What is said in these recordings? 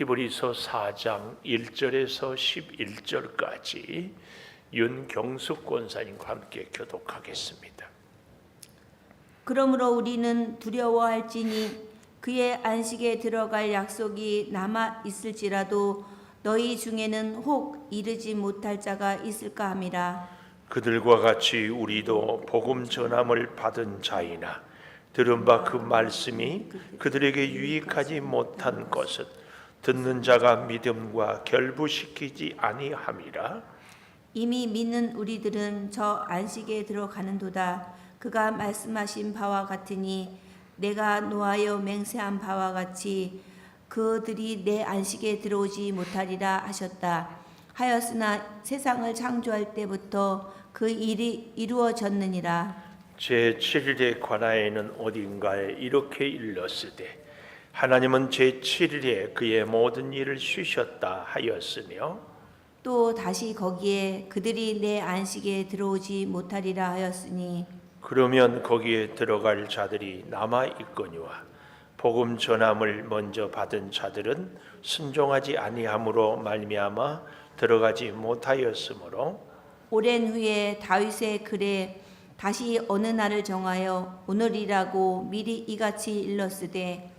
히브리서 4장 1절에서 11절까지 윤경숙 권사님과 함께 교독하겠습니다. 그러므로 우리는 두려워할지니 그의 안식에 들어갈 약속이 남아 있을지라도 너희 중에는 혹 이르지 못할 자가 있을까 함이라 그들과 같이 우리도 복음 전함을 받은 자이나 들은 바 그 말씀이 그들에게 유익하지 못한 것은 듣는 자가 믿음과 결부시키지 아니함이라. 이미 믿는 우리들은 저 안식에 들어가는도다. 그가 말씀하신 바와 같으니 내가 노하여 맹세한 바와 같이 그들이 내 안식에 들어오지 못하리라 하셨다. 하였으나 세상을 창조할 때부터 그 일이 이루어졌느니라. 제 7일에 관하에는 어딘가에 이렇게 일렀으되 하나님은 제 7일에 그의 모든 일을 쉬셨다 하였으며 또 다시 거기에 그들이 내 안식에 들어오지 못하리라 하였으니 그러면 거기에 들어갈 자들이 남아 있거니와 복음 전함을 먼저 받은 자들은 순종하지 아니함으로 말미암아 들어가지 못하였으므로 오랜 후에 다윗의 글에 다시 어느 날을 정하여 오늘이라고 미리 이같이 일렀으되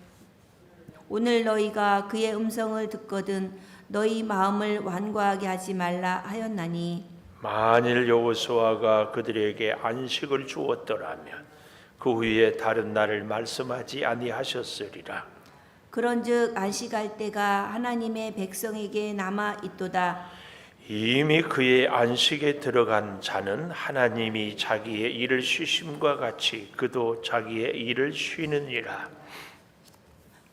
오늘 너희가 그의 음성을 듣거든 너희 마음을 완고하게 하지 말라 하였나니. 만일 여호수아가 그들에게 안식을 주었더라면 그 후에 다른 날을 말씀하지 아니하셨으리라. 그런즉 안식할 때가 하나님의 백성에게 남아 있도다. 이미 그의 안식에 들어간 자는 하나님이 자기의 일을 쉬심과 같이 그도 자기의 일을 쉬느니라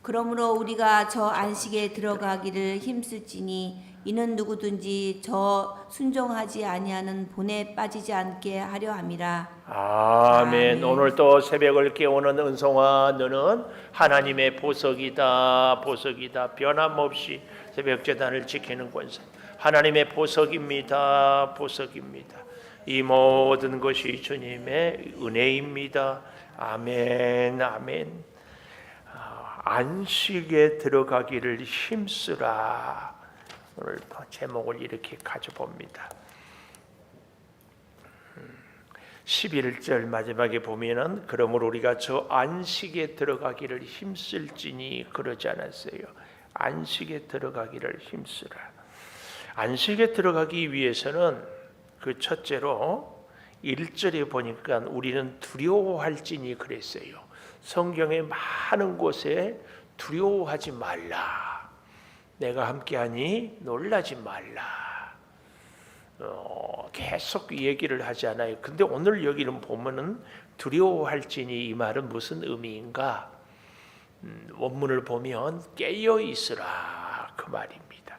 그러므로 우리가 저 안식에 들어가기를 힘쓸지니 이는 누구든지 저 순종하지 아니하는 본에 빠지지 않게 하려 함이라 아멘. 아멘. 오늘 또 새벽을 깨우는 은송아 너는 하나님의 보석이다. 보석이다. 변함없이 새벽 재단을 지키는 권사. 하나님의 보석입니다. 보석입니다. 이 모든 것이 주님의 은혜입니다. 아멘. 아멘. 아, 안식에 들어가기를 힘쓰라. 오늘 제목을 이렇게 가져봅니다. 11절 마지막에 보면은 그러므로 우리가 저 안식에 들어가기를 힘쓸지니 그러지 않았어요. 안식에 들어가기를 힘쓰라. 안식에 들어가기 위해서는 그 첫째로 1절에 보니까 우리는 두려워할지니 그랬어요. 성경의 많은 곳에 두려워하지 말라. 내가 함께하니 놀라지 말라. 어, 계속 이 얘기를 하지 않아요. 근데 오늘 여기는 보면은 두려워할지니 이 말은 무슨 의미인가? 음, 원문을 보면 깨어 있으라 그 말입니다.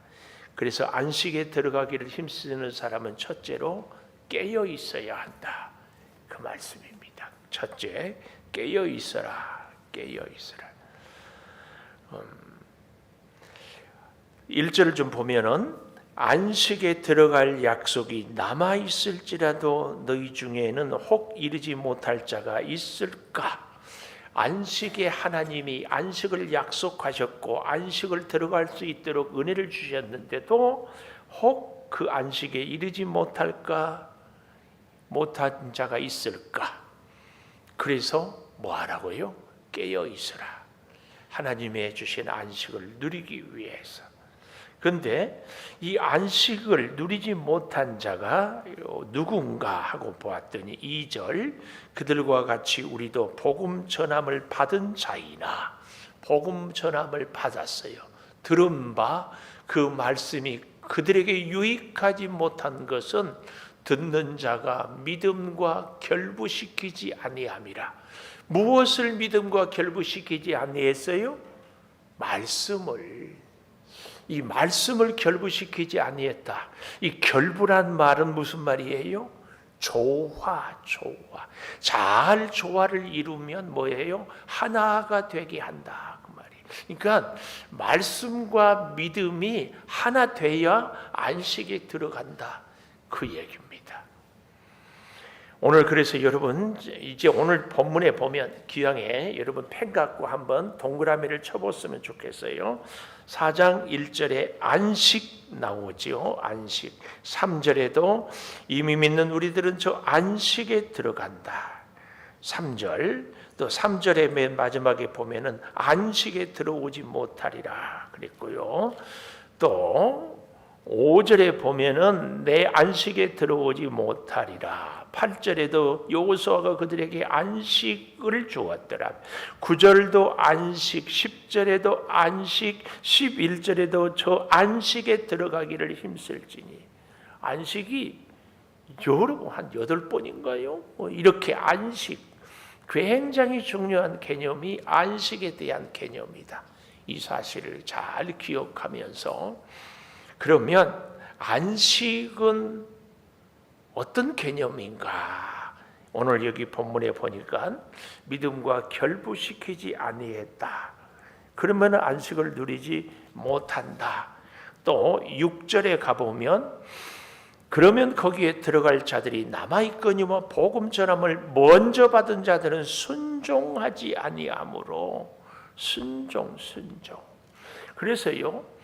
그래서 안식에 들어가기를 힘쓰는 사람은 첫째로 깨어 있어야 한다 그 말씀입니다. 첫째 깨어 있어라 깨어 있어라. 음, 1절을 좀 보면은 안식에 들어갈 약속이 남아 있을지라도 너희 중에는 혹 이르지 못할 자가 있을까? 안식에 하나님이 안식을 약속하셨고 안식을 들어갈 수 있도록 은혜를 주셨는데도 혹 그 안식에 이르지 못할까? 못한 자가 있을까? 그래서 뭐 하라고요? 깨어 있으라. 하나님의 주신 안식을 누리기 위해서. 근데 이 안식을 누리지 못한 자가 누군가 하고 보았더니 2절 그들과 같이 우리도 복음 전함을 받은 자이나 복음 전함을 받았어요. 들은 바 그 말씀이 그들에게 유익하지 못한 것은 듣는 자가 믿음과 결부시키지 아니함이라. 무엇을 믿음과 결부시키지 아니했어요? 말씀을 이 말씀을 결부시키지 아니했다. 이 결부란 말은 무슨 말이에요? 조화, 조화. 잘 조화를 이루면 뭐예요? 하나가 되게 한다. 그 말이. 그러니까 말씀과 믿음이 하나 돼야 안식에 들어간다. 그 얘기입니다. 오늘 그래서 여러분 이제 오늘 본문에 보면 기왕에 여러분 펜 갖고 한번 동그라미를 쳐봤으면 좋겠어요. 4장 1절에 안식 나오지요. 안식. 3절에도 이미 믿는 우리들은 저 안식에 들어간다. 3절 또 3절의 맨 마지막에 보면은 안식에 들어오지 못하리라 그랬고요. 또 5절에 보면은 내 안식에 들어오지 못하리라. 8절에도 여호수아가 그들에게 안식을 주었더라. 9절도 안식, 10절에도 안식, 11절에도 저 안식에 들어가기를 힘쓸지니 안식이 여러 한 여덟 번인가요? 뭐 이렇게 안식 굉장히 중요한 개념이 안식에 대한 개념이다. 이 사실을 잘 기억하면서 그러면 안식은 어떤 개념인가? 오늘 여기 본문에 보니까 믿음과 결부시키지 아니했다. 그러면 안식을 누리지 못한다. 또 6절에 가보면 그러면 거기에 들어갈 자들이 남아 있거니와 복음 전함을 먼저 받은 자들은 순종하지 아니하므로 순종 순종. 그래서요.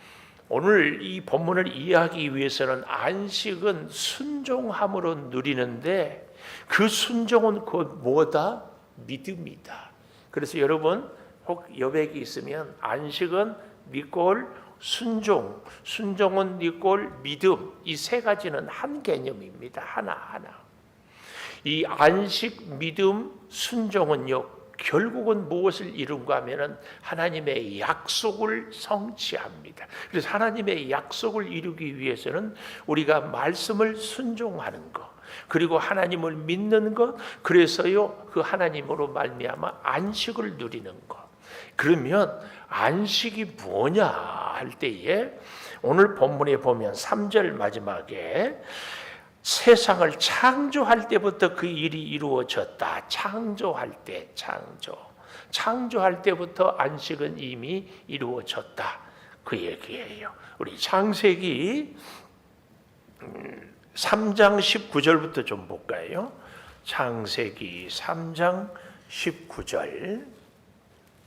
오늘 이 본문을 이해하기 위해서는 안식은 순종함으로 누리는데 그 순종은 곧 뭐다? 믿음이다. 그래서 여러분 혹 여백이 있으면 안식은 믿골 순종, 순종은 믿골 믿음 이 세 가지는 한 개념입니다. 하나 하나. 이 안식, 믿음, 순종은요 결국은 무엇을 이룬가 하면은 하나님의 약속을 성취합니다. 그래서 하나님의 약속을 이루기 위해서는 우리가 말씀을 순종하는 것, 그리고 하나님을 믿는 것, 그래서요 그 하나님으로 말미암아 안식을 누리는 것. 그러면 안식이 뭐냐 할 때에 오늘 본문에 보면 3절 마지막에 세상을 창조할 때부터 그 일이 이루어졌다. 창조할 때, 창조. 창조할 때부터 안식은 이미 이루어졌다. 그 얘기예요. 우리 창세기 3장 19절부터 좀 볼까요? 창세기 3장 19절.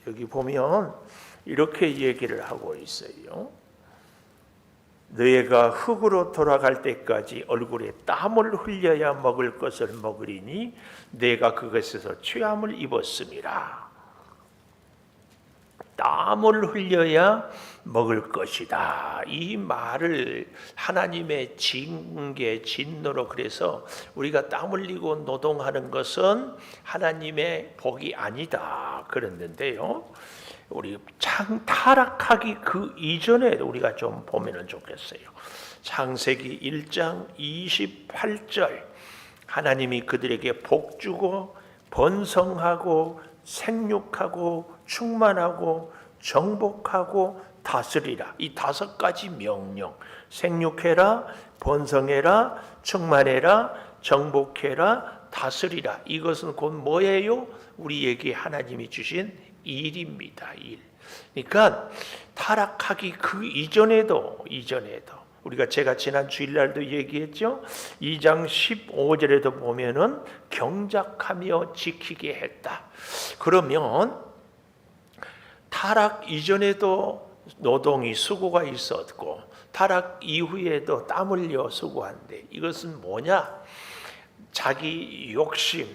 여기 보면 이렇게 얘기를 하고 있어요. 너희가 흙으로 돌아갈 때까지 얼굴에 땀을 흘려야 먹을 것을 먹으리니 내가 그것에서 취함을 입었음이라. 땀을 흘려야 먹을 것이다. 이 말을 하나님의 징계, 진노로 그래서 우리가 땀 흘리고 노동하는 것은 하나님의 복이 아니다. 그랬는데요. 우리 창 타락하기 그 이전에 우리가 좀 보면은 좋겠어요. 창세기 1장 28절 하나님이 그들에게 복 주고 번성하고 생육하고 충만하고 정복하고 다스리라. 이 다섯 가지 명령. 생육해라, 번성해라, 충만해라, 정복해라, 다스리라. 이것은 곧 뭐예요? 우리에게 하나님이 주신 일입니다. 일. 그러니까 타락하기 그 이전에도 이전에도 우리가 제가 지난 주일날도 얘기했죠. 2장 15절에도 보면은 경작하며 지키게 했다. 그러면 타락 이전에도 노동이 수고가 있었고 타락 이후에도 땀 흘려 수고한데 이것은 뭐냐? 자기 욕심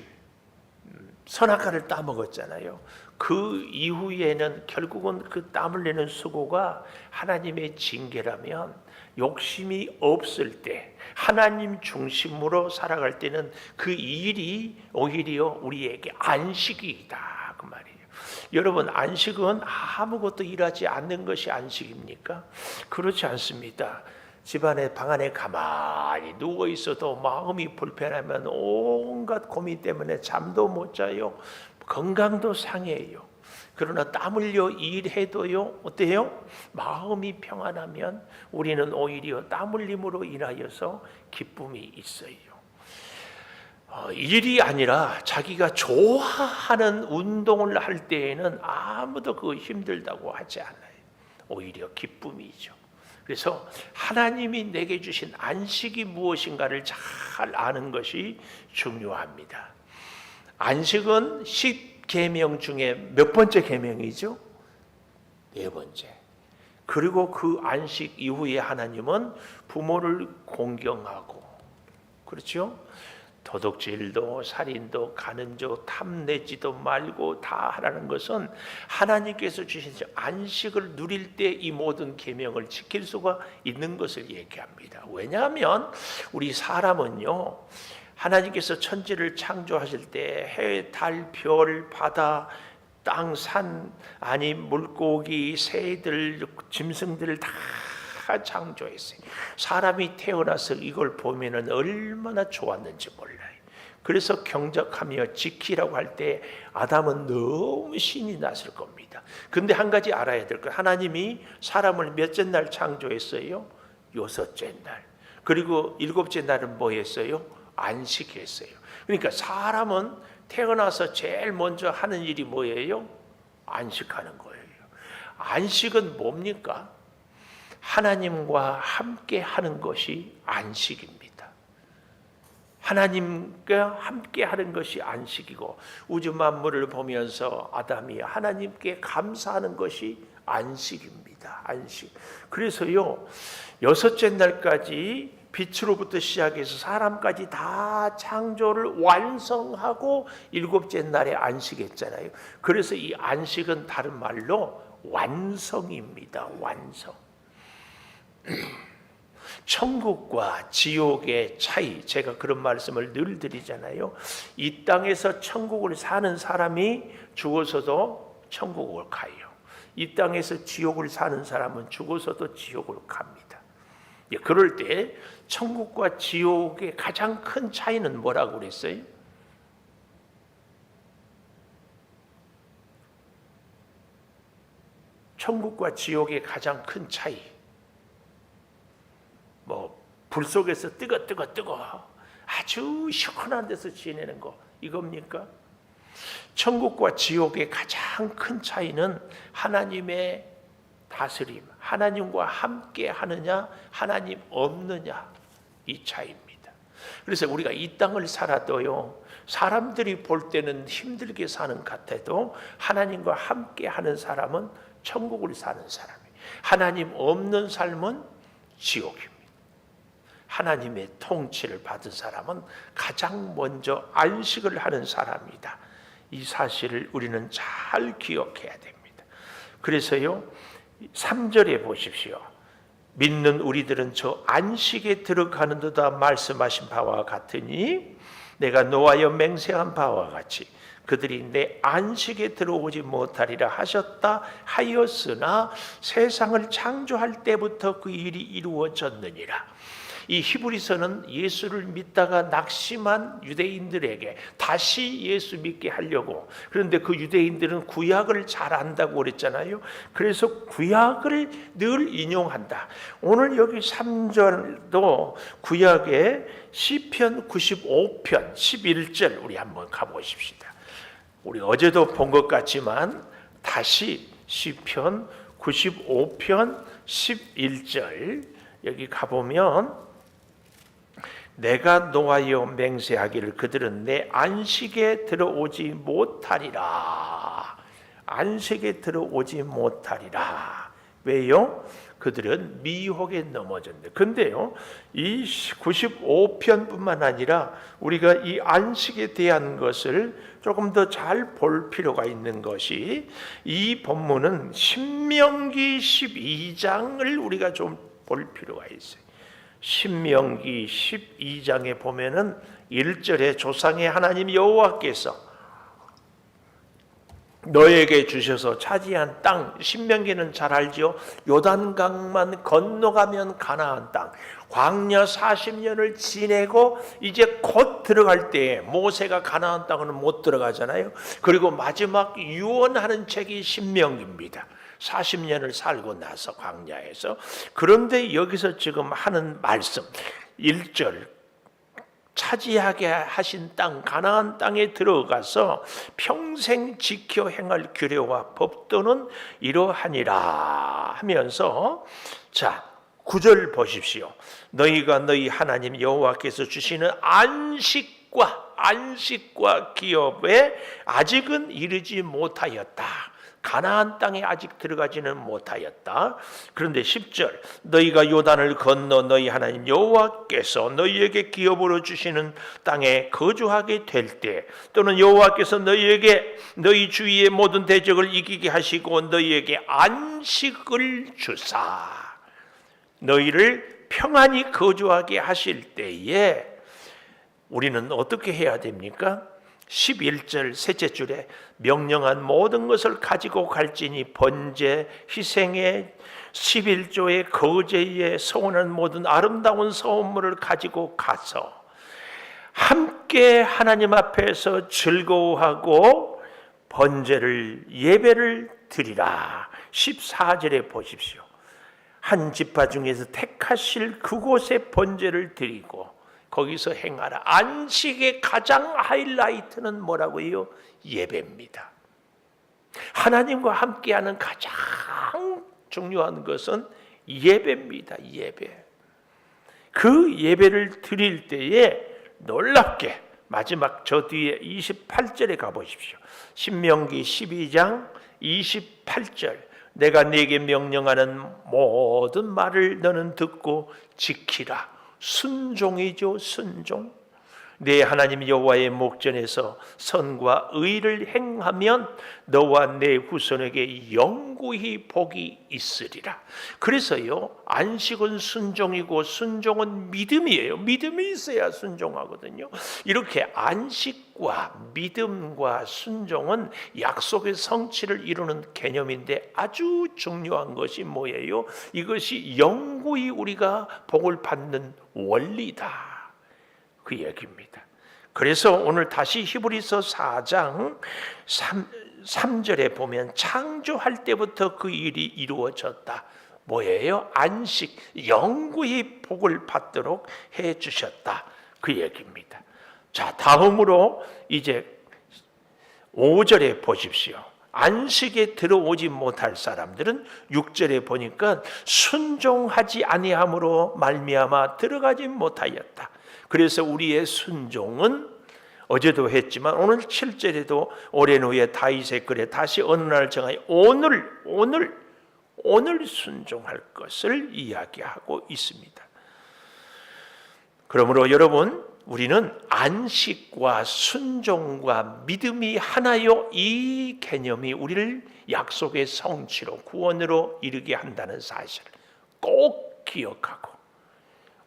선악과를 따먹었잖아요. 그 이후에는 결국은 그땀 흘리는 수고가 하나님의 징계라면 욕심이 없을 때 하나님 중심으로 살아갈 때는 그 일이 오히려 우리에게 안식이다 그 말이에요. 여러분 안식은 아무것도 일하지 않는 것이 안식입니까? 그렇지 않습니다. 집안에 방 안에 가만히 누워 있어도 마음이 불편하면 온갖 고민 때문에 잠도 못 자요. 건강도 상해요. 그러나 땀 흘려 일해도요 어때요? 마음이 평안하면 우리는 오히려 땀 흘림으로 인하여서 기쁨이 있어요. 어, 일이 아니라 자기가 좋아하는 운동을 할 때에는 아무도 그 힘들다고 하지 않아요. 오히려 기쁨이죠. 그래서 하나님이 내게 주신 안식이 무엇인가를 잘 아는 것이 중요합니다. 안식은 10계명 중에 몇 번째 계명이죠? 네 번째. 그리고 그 안식 이후에 하나님은 부모를 공경하고 그렇죠? 도둑질도 살인도 가는조 탐내지도 말고 다 하라는 것은 하나님께서 주신 안식을 누릴 때 이 모든 계명을 지킬 수가 있는 것을 얘기합니다. 왜냐하면 우리 사람은요 하나님께서 천지를 창조하실 때 해, 달, 별, 바다, 땅, 산, 아니 물고기, 새들, 짐승들을 다 창조했어요. 사람이 태어나서 이걸 보면은 얼마나 좋았는지 몰라요. 그래서 경작하며 지키라고 할 때 아담은 너무 신이 났을 겁니다. 근데 한 가지 알아야 될 것, 하나님이 사람을 몇째 날 창조했어요? 여섯째 날. 그리고 일곱째 날은 뭐 했어요? 안식했어요. 그러니까 사람은 태어나서 제일 먼저 하는 일이 뭐예요? 안식하는 거예요. 안식은 뭡니까? 하나님과 함께 하는 것이 안식입니다. 하나님과 함께 하는 것이 안식이고 우주 만물을 보면서 아담이 하나님께 감사하는 것이 안식입니다. 안식. 그래서요, 여섯째 날까지 빛으로부터 시작해서 사람까지 다 창조를 완성하고 일곱째 날에 안식했잖아요. 그래서 이 안식은 다른 말로 완성입니다. 완성. 천국과 지옥의 차이, 제가 그런 말씀을 늘 드리잖아요. 이 땅에서 천국을 사는 사람이 죽어서도 천국을 가요. 이 땅에서 지옥을 사는 사람은 죽어서도 지옥을 갑니다. 예, 그럴 때 천국과 지옥의 가장 큰 차이는 뭐라고 그랬어요? 천국과 지옥의 가장 큰 차이. 뭐불 속에서 뜨거 뜨거 뜨거 아주 시원한 데서 지내는 거 이겁니까? 천국과 지옥의 가장 큰 차이는 하나님의 다스림, 하나님과 함께 하느냐, 하나님 없느냐 이 차이입니다. 그래서 우리가 이 땅을 살아도요, 사람들이 볼 때는 힘들게 사는 것 같아도 하나님과 함께 하는 사람은 천국을 사는 사람이, 하나님 없는 삶은 지옥입니다. 하나님의 통치를 받은 사람은 가장 먼저 안식을 하는 사람이다. 이 사실을 우리는 잘 기억해야 됩니다. 그래서요, 3절에 보십시오. 믿는 우리들은 저 안식에 들어가는 듯다 말씀하신 바와 같으니 내가 노하여 맹세한 바와 같이 그들이 내 안식에 들어오지 못하리라 하셨다 하였으나 세상을 창조할 때부터 그 일이 이루어졌느니라. 이 히브리서는 예수를 믿다가 낙심한 유대인들에게 다시 예수 믿게 하려고 그런데 그 유대인들은 구약을 잘 안다고 그랬잖아요. 그래서 구약을 늘 인용한다. 오늘 여기 3절도 구약의 시편 95편 11절 우리 한번 가보십시다. 우리 어제도 본 것 같지만 다시 시편 95편 11절 여기 가보면 내가 노하여 맹세하기를 그들은 내 안식에 들어오지 못하리라. 안식에 들어오지 못하리라. 왜요? 그들은 미혹에 넘어졌네. 근데요, 이 95편뿐만 아니라 우리가 이 안식에 대한 것을 조금 더 잘 볼 필요가 있는 것이 이 본문은 신명기 12장을 우리가 좀 볼 필요가 있어요. 신명기 12장에 보면은 1절에 조상의 하나님 여호와께서 너에게 주셔서 차지한 땅 신명기는 잘 알죠. 요단강만 건너가면 가나안 땅. 광야 40년을 지내고 이제 곧 들어갈 때 모세가 가나안 땅은 못 들어가잖아요. 그리고 마지막 유언하는 책이 신명기입니다. 40년을 살고 나서 광야에서 그런데 여기서 지금 하는 말씀 1절 차지하게 하신 땅 가나안 땅에 들어가서 평생 지켜 행할 규례와 법도는 이러하니라 하면서 자 구절 보십시오. 너희가 너희 하나님 여호와께서 주시는 안식과 안식과 기업에 아직은 이르지 못하였다. 가나안 땅에 아직 들어가지는 못하였다. 그런데 10절 너희가 요단을 건너 너희 하나님 여호와께서 너희에게 기업으로 주시는 땅에 거주하게 될 때 또는 여호와께서 너희에게 너희 주위의 모든 대적을 이기게 하시고 너희에게 안식을 주사 너희를 평안히 거주하게 하실 때에 우리는 어떻게 해야 됩니까? 11절 셋째 줄에 명령한 모든 것을 가지고 갈지니 번제, 희생에 11조의 거제에 서원한 모든 아름다운 서원물을 가지고 가서 함께 하나님 앞에서 즐거워하고 번제를 예배를 드리라. 14절에 보십시오. 한 지파 중에서 택하실 그곳에 번제를 드리고 거기서 행하라. 안식의 가장 하이라이트는 뭐라고요? 예배입니다. 하나님과 함께하는 가장 중요한 것은 예배입니다. 예배. 그 예배를 드릴 때에 놀랍게 마지막 저 뒤에 28절에 가 보십시오. 신명기 12장 28절 내가 네게 명령하는 모든 말을 너는 듣고 지키라. 순종이죠, 순종. 내 하나님 여호와의 목전에서 선과 의를 행하면 너와 내 후손에게 영구히 복이 있으리라. 그래서요 안식은 순종이고 순종은 믿음이에요. 믿음이 있어야 순종하거든요. 이렇게 안식과 믿음과 순종은 약속의 성취를 이루는 개념인데 아주 중요한 것이 뭐예요? 이것이 영구히 우리가 복을 받는 원리다. 그 얘기입니다. 그래서 오늘 다시 히브리서 4장 3, 3절에 보면 창조할 때부터 그 일이 이루어졌다. 뭐예요? 안식, 영구히 복을 받도록 해 주셨다. 그 얘기입니다. 자, 다음으로 이제 5절에 보십시오. 안식에 들어오지 못할 사람들은 6절에 보니까 순종하지 아니함으로 말미암아 들어가지 못하였다. 그래서 우리의 순종은 어제도 했지만 오늘 7절에도 오랜 후에 다윗의 글에 다시 어느 날 정하여 오늘 오늘 오늘 순종할 것을 이야기하고 있습니다. 그러므로 여러분 우리는 안식과 순종과 믿음이 하나요 이 개념이 우리를 약속의 성취로 구원으로 이르게 한다는 사실을 꼭 기억하고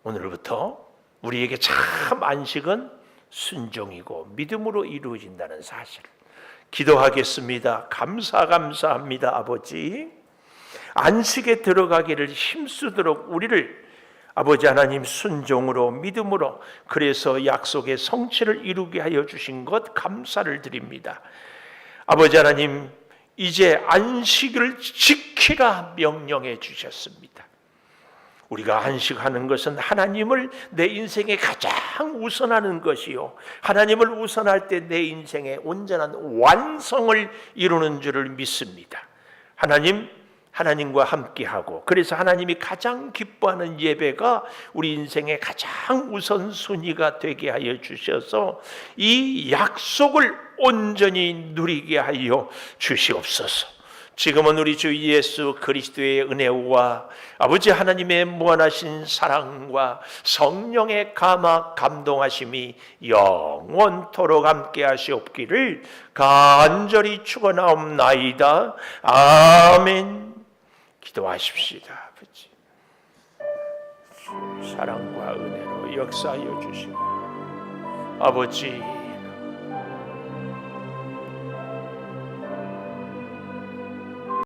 오늘부터 우리에게 참 안식은 순종이고 믿음으로 이루어진다는 사실. 기도하겠습니다. 감사 감사합니다, 아버지. 안식에 들어가기를 힘쓰도록 우리를 아버지 하나님 순종으로 믿음으로 그래서 약속의 성취를 이루게 하여 주신 것 감사를 드립니다. 아버지 하나님 이제 안식을 지키라 명령해 주셨습니다. 우리가 안식하는 것은 하나님을 내 인생에 가장 우선하는 것이요. 하나님을 우선할 때 내 인생의 온전한 완성을 이루는 줄을 믿습니다. 하나님, 하나님과 함께하고 그래서 하나님이 가장 기뻐하는 예배가 우리 인생의 가장 우선순위가 되게 하여 주셔서 이 약속을 온전히 누리게 하여 주시옵소서. 지금은 우리 주 예수 그리스도의 은혜와 아버지 하나님의 무한하신 사랑과 성령의 감화 감동하심이 영원토록 함께 하시옵기를 간절히 축원하옵나이다. 아멘. 기도하십시다. 아버지. 사랑과 은혜로 역사하여 주시고 아버지